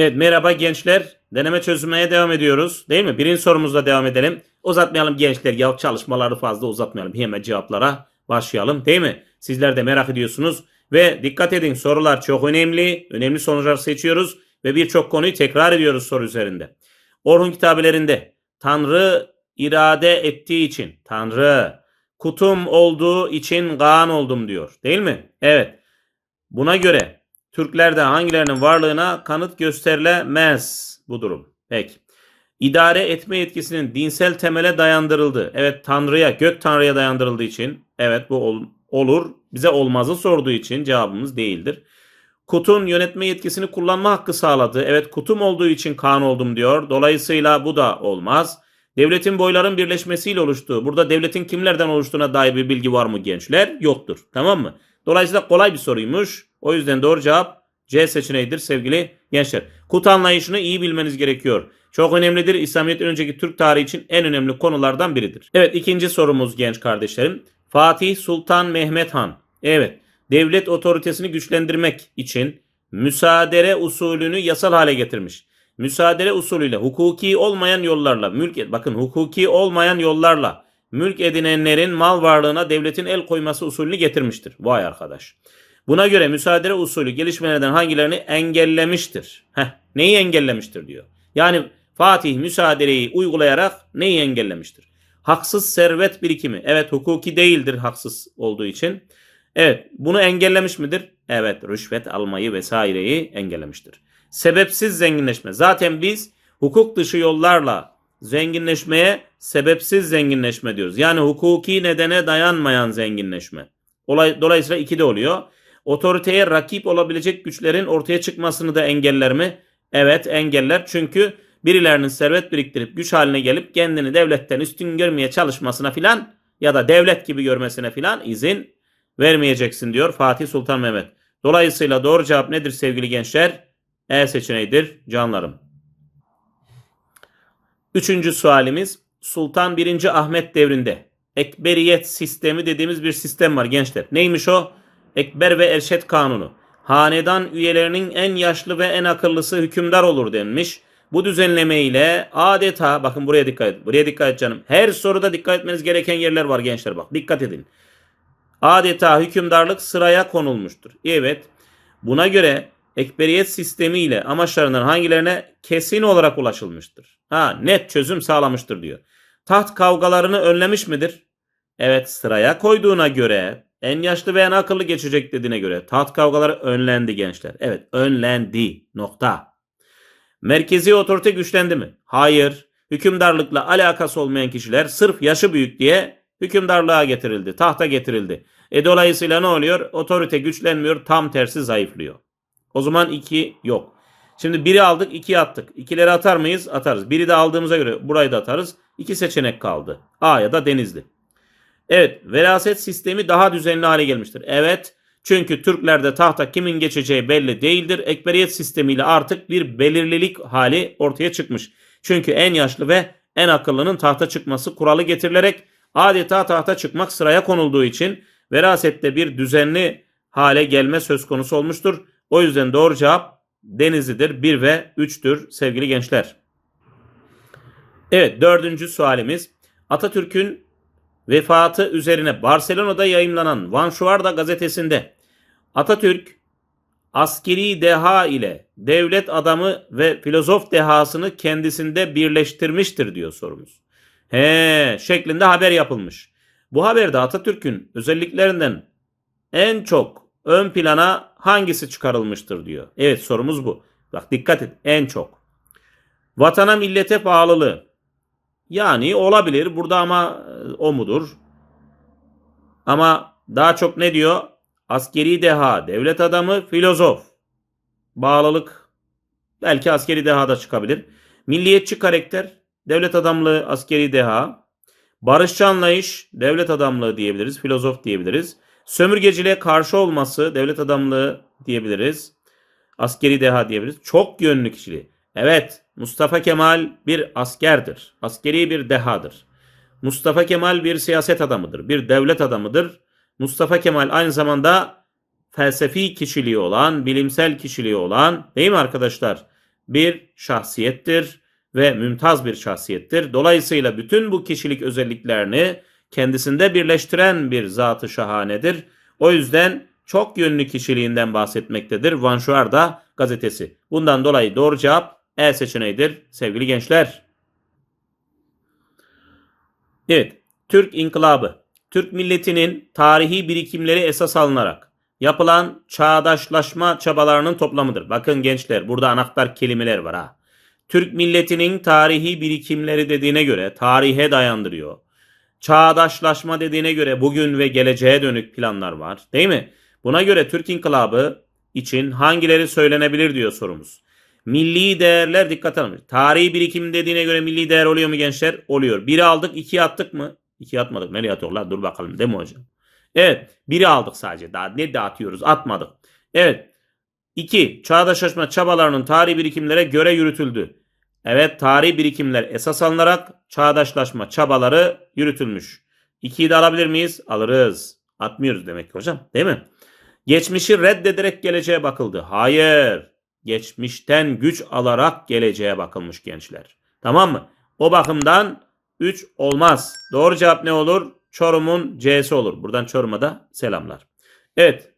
Evet merhaba gençler. Deneme çözmeye devam ediyoruz. Değil mi? Birinci sorumuzla devam edelim. Uzatmayalım gençler. Ya çalışmaları fazla uzatmayalım. Hemen cevaplara başlayalım. Değil mi? Sizler de merak ediyorsunuz. Ve dikkat edin sorular çok önemli. Önemli sonuçlar seçiyoruz. Ve birçok konuyu tekrar ediyoruz soru üzerinde. Orhun kitabelerinde Tanrı irade ettiği için Tanrı kutum olduğu için Kaan oldum diyor. Değil mi? Evet. Buna göre Türklerde hangilerinin varlığına kanıt gösterilemez bu durum. Peki. İdare etme yetkisinin dinsel temele dayandırıldığı. Evet Tanrı'ya, gök Tanrı'ya dayandırıldığı için. Evet bu ol- olur. Bize olmazı sorduğu için cevabımız değildir. Kut'un yönetme yetkisini kullanma hakkı sağladı. Evet kutum olduğu için Kaan oldum diyor. Dolayısıyla bu da olmaz. Devletin boyların birleşmesiyle oluştuğu. Burada devletin kimlerden oluştuğuna dair bir bilgi var mı gençler? Yoktur. Tamam mı? Dolayısıyla kolay bir soruymuş. O yüzden doğru cevap C seçeneğidir sevgili gençler. Kut anlayışını iyi bilmeniz gerekiyor. Çok önemlidir. İslamiyet'ten önceki Türk tarihi için en önemli konulardan biridir. Evet ikinci sorumuz genç kardeşlerim. Fatih Sultan Mehmet Han. Evet devlet otoritesini güçlendirmek için müsaadere usulünü yasal hale getirmiş. Müsaadere usulüyle hukuki olmayan yollarla mülk bakın hukuki olmayan yollarla mülk edinenlerin mal varlığına devletin el koyması usulünü getirmiştir. Vay arkadaş. Buna göre müsaadere usulü gelişmelerden hangilerini engellemiştir? Heh, neyi engellemiştir diyor. Yani Fatih müsaadereyi uygulayarak neyi engellemiştir? Haksız servet birikimi. Evet hukuki değildir haksız olduğu için. Evet bunu engellemiş midir? Evet rüşvet almayı vesaireyi engellemiştir. Sebepsiz zenginleşme. Zaten biz hukuk dışı yollarla zenginleşmeye sebepsiz zenginleşme diyoruz. Yani hukuki nedene dayanmayan zenginleşme. Olay, dolayısıyla iki de oluyor. Otoriteye rakip olabilecek güçlerin ortaya çıkmasını da engeller mi? Evet engeller. Çünkü birilerinin servet biriktirip güç haline gelip kendini devletten üstün görmeye çalışmasına filan ya da devlet gibi görmesine filan izin vermeyeceksin diyor Fatih Sultan Mehmet. Dolayısıyla doğru cevap nedir sevgili gençler? E seçeneğidir canlarım. Üçüncü sualimiz Sultan 1. Ahmet devrinde ekberiyet sistemi dediğimiz bir sistem var gençler. Neymiş o? Ekber ve Erşet Kanunu. Hanedan üyelerinin en yaşlı ve en akıllısı hükümdar olur denmiş. Bu düzenleme ile adeta bakın buraya dikkat edin. Buraya dikkat et canım. Her soruda dikkat etmeniz gereken yerler var gençler bak. Dikkat edin. Adeta hükümdarlık sıraya konulmuştur. Evet. Buna göre ekberiyet sistemi ile amaçlarından hangilerine kesin olarak ulaşılmıştır? Ha net çözüm sağlamıştır diyor. Taht kavgalarını önlemiş midir? Evet sıraya koyduğuna göre en yaşlı ve en akıllı geçecek dediğine göre taht kavgaları önlendi gençler. Evet önlendi nokta. Merkezi otorite güçlendi mi? Hayır. Hükümdarlıkla alakası olmayan kişiler sırf yaşı büyük diye hükümdarlığa getirildi, tahta getirildi. E dolayısıyla ne oluyor? Otorite güçlenmiyor, tam tersi zayıflıyor. O zaman 2 yok. Şimdi 1'i aldık 2'yi attık. 2'leri atar mıyız? Atarız. 1'i de aldığımıza göre burayı da atarız. 2 seçenek kaldı. A ya da Denizli. Evet veraset sistemi daha düzenli hale gelmiştir. Evet çünkü Türklerde tahta kimin geçeceği belli değildir. Ekberiyet sistemiyle artık bir belirlilik hali ortaya çıkmış. Çünkü en yaşlı ve en akıllının tahta çıkması kuralı getirilerek adeta tahta çıkmak sıraya konulduğu için verasette bir düzenli hale gelme söz konusu olmuştur. O yüzden doğru cevap Denizli'dir. 1 ve 3'tür sevgili gençler. Evet dördüncü sualimiz. Atatürk'ün vefatı üzerine Barcelona'da yayımlanan Van Şuarda gazetesinde Atatürk askeri deha ile devlet adamı ve filozof dehasını kendisinde birleştirmiştir diyor sorumuz. He şeklinde haber yapılmış. Bu haberde Atatürk'ün özelliklerinden en çok ön plana hangisi çıkarılmıştır diyor. Evet sorumuz bu. Bak dikkat et en çok. Vatana millete bağlılığı. Yani olabilir burada ama e, o mudur? Ama daha çok ne diyor? Askeri deha, devlet adamı, filozof. Bağlılık belki askeri deha da çıkabilir. Milliyetçi karakter, devlet adamlığı, askeri deha. Barışçı anlayış, devlet adamlığı diyebiliriz, filozof diyebiliriz. Sömürgeciliğe karşı olması, devlet adamlığı diyebiliriz. Askeri deha diyebiliriz. Çok yönlü kişiliği. Evet, Mustafa Kemal bir askerdir. Askeri bir dehadır. Mustafa Kemal bir siyaset adamıdır. Bir devlet adamıdır. Mustafa Kemal aynı zamanda felsefi kişiliği olan, bilimsel kişiliği olan, değil mi arkadaşlar? bir şahsiyettir ve mümtaz bir şahsiyettir. Dolayısıyla bütün bu kişilik özelliklerini kendisinde birleştiren bir zatı şahanedir. O yüzden çok yönlü kişiliğinden bahsetmektedir Vanşuarda gazetesi. Bundan dolayı doğru cevap E seçeneğidir sevgili gençler. Evet, Türk İnkılabı. Türk milletinin tarihi birikimleri esas alınarak yapılan çağdaşlaşma çabalarının toplamıdır. Bakın gençler burada anahtar kelimeler var ha. Türk milletinin tarihi birikimleri dediğine göre tarihe dayandırıyor. Çağdaşlaşma dediğine göre bugün ve geleceğe dönük planlar var. Değil mi? Buna göre Türk İnkılabı için hangileri söylenebilir diyor sorumuz. Milli değerler dikkat alın. Tarihi birikim dediğine göre milli değer oluyor mu gençler? Oluyor. Biri aldık, iki attık mı? İki atmadık. Nereye atıyorlar? Dur bakalım değil mi hocam? Evet. Biri aldık sadece. Daha ne dağıtıyoruz? Atmadık. Evet. İki. Çağdaşlaşma çabalarının tarihi birikimlere göre yürütüldü. Evet. Tarihi birikimler esas alınarak çağdaşlaşma çabaları yürütülmüş. İkiyi de alabilir miyiz? Alırız. Atmıyoruz demek ki hocam. Değil mi? Geçmişi reddederek geleceğe bakıldı. Hayır. Geçmişten güç alarak geleceğe bakılmış gençler. Tamam mı? O bakımdan 3 olmaz. Doğru cevap ne olur? Çorum'un C'si olur. Buradan Çorum'a da selamlar. Evet.